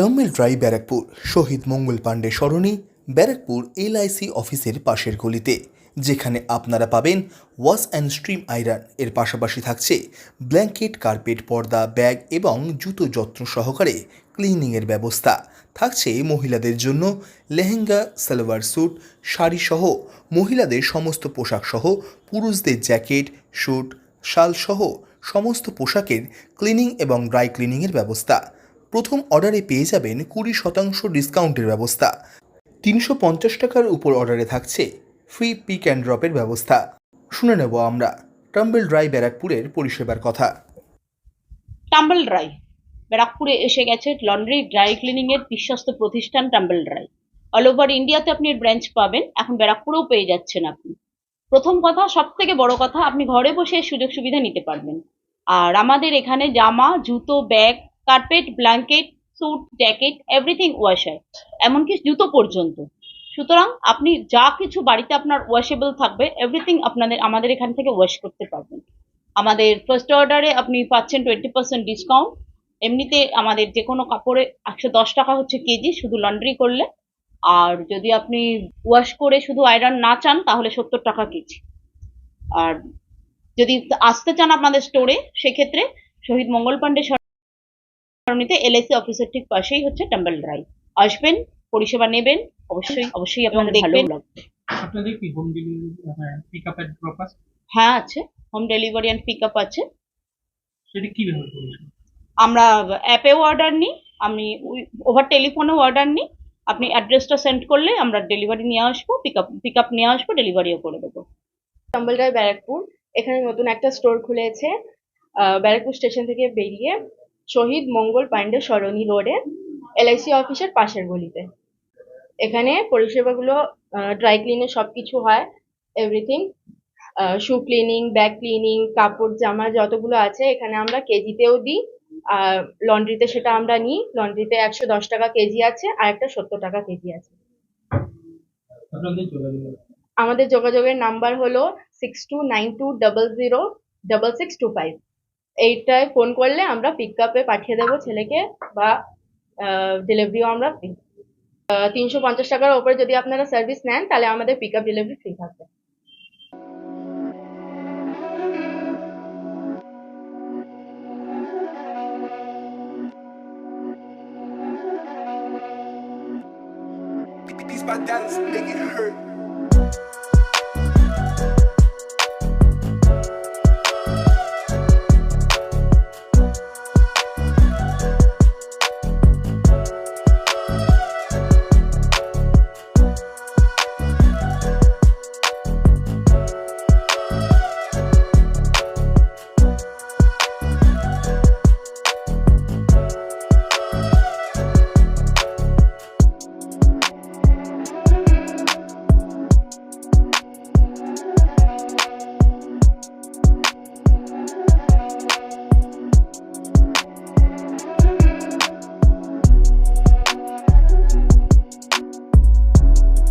টার্মিল ড্রাই ব্যারাকপুর। শহীদ মঙ্গল পাণ্ডে সরণি ব্যারাকপুর এলআইসি অফিসের পাশের গলিতে, যেখানে আপনারা পাবেন ওয়াশ অ্যান্ড স্ট্রিম আয়রন। এর পাশাপাশি থাকছে ব্ল্যাঙ্কেট, কার্পেট, পর্দা, ব্যাগ এবং জুতো যত্ন সহকারে ক্লিনিংয়ের ব্যবস্থা। থাকছে মহিলাদের জন্য লেহেঙ্গা, সালোয়ার স্যুট, শাড়ি সহ মহিলাদের সমস্ত পোশাক সহ পুরুষদের জ্যাকেট স্যুট শাল সহ সমস্ত পোশাকের ক্লিনিং এবং ড্রাই ক্লিনিংয়ের ব্যবস্থা। প্রথম অর্ডারে পেয়ে যাবেন কুড়ি শতাংশ ডিসকাউন্টের ব্যবস্থা। তিনশো পঞ্চাশ টাকার উপর অর্ডারে থাকছে ফ্রি পিক অ্যান্ড ড্রপের ব্যবস্থা। শুনে নেব আমরা টাম্বেল ড্রাই ব্যারাকপুরের পরিষেবার কথা। টাম্বল ড্রাই ব্যারাকপুরে এসে গেছে লন্ড্রি ড্রাই ক্লিনিং এর বিশ্বস্ত প্রতিষ্ঠান টাম্বল ড্রাই অল ওভার ইন্ডিয়াতে আপনি ব্রাঞ্চ পাবেন, এখন ব্যারাকপুরেও পেয়ে যাচ্ছেন আপনি। প্রথম কথা সব থেকে বড় কথা, আপনি ঘরে বসে সুযোগ সুবিধা নিতে পারবেন। আর আমাদের এখানে জামা, জুতো, bag carpet blanket suit jacket everything wash হয় এমনকি জুতো পর্যন্ত। সুতরাং আপনি যা কিছু বাড়িতে আপনার ওয়াশেবল থাকবে এভরিথিং আপনাদের, আমাদের এখান থেকে ওয়াশ করতে পারবেন। আমাদের ফার্স্ট অর্ডারে আপনি পাচ্ছেন টোয়েন্টি পার্সেন্ট ডিসকাউন্ট এমনিতে আমাদের যে কোনো কাপড়ে একশো দশ টাকা হচ্ছে কেজি, শুধু লন্ড্রি করলে। আর যদি আপনি ওয়াশ করে শুধু আয়রন না চান, তাহলে সত্তর টাকা কেজি। আর যদি আসতে চান আপনাদের স্টোরে সেক্ষেত্রে শহীদ মঙ্গল পাণ্ডে সরণিতে এলআইসি অফিসের ঠিক পাশেই হচ্ছে টাম্বল ড্রাইভ আসবেন পরিষেবা নেবেন অবশ্যই অবশ্যই আপনাদের দেখবেন আপনাদের কি home delivery pick up and drop আছে হ্যাঁ আছে। Home delivery and pick up আছে। সেটা কীভাবে আমরা অ্যাপেও অর্ডার নিই আমি ওভার টেলিফোনেও অর্ডার নিই। আপনি অ্যাড্রেসটা সেন্ড করলে আমরা ডেলিভারি নিয়ে আসব পিক আপ পিক আপ নিয়ে আসব ডেলিভারিও করে দেবো। টম্বলডার ব্যারাকপুর। এখানে নতুন একটা স্টোর খুলেছে। আহ, ব্যারাকপুর স্টেশন থেকে বেরিয়ে শহীদ মঙ্গল পাণ্ডে সরণি রোডে এলআইসি অফিসের পাশের গলিতে। এখানে পরিষেবাগুলো ড্রাই ক্লিনের সব কিছু হয় everything shoe cleaning bag cleaning কাপড় জামা যতগুলো আছে এখানে আমরা কেজিতেও দিই আর লন্ড্রিতে সেটা আমরা নিই। লন্ড্রিতে একশো দশ টাকা কেজি আছে আর একটা সত্তর টাকা কেজি আছে। আমাদের যোগাযোগের নাম্বার হলো six two nine two double zero double six two five এইটায় phone করলে আমরা পিক আপে পাঠিয়ে দেবো ছেলেকে বা ডেলিভারিও আমরা দিই তিনশো পঞ্চাশ টাকার ওপরে যদি আপনারা সার্ভিস নেন, তাহলে আমাদের পিক আপ ডেলিভারি ফ্রি থাকবে dollars make it hurt.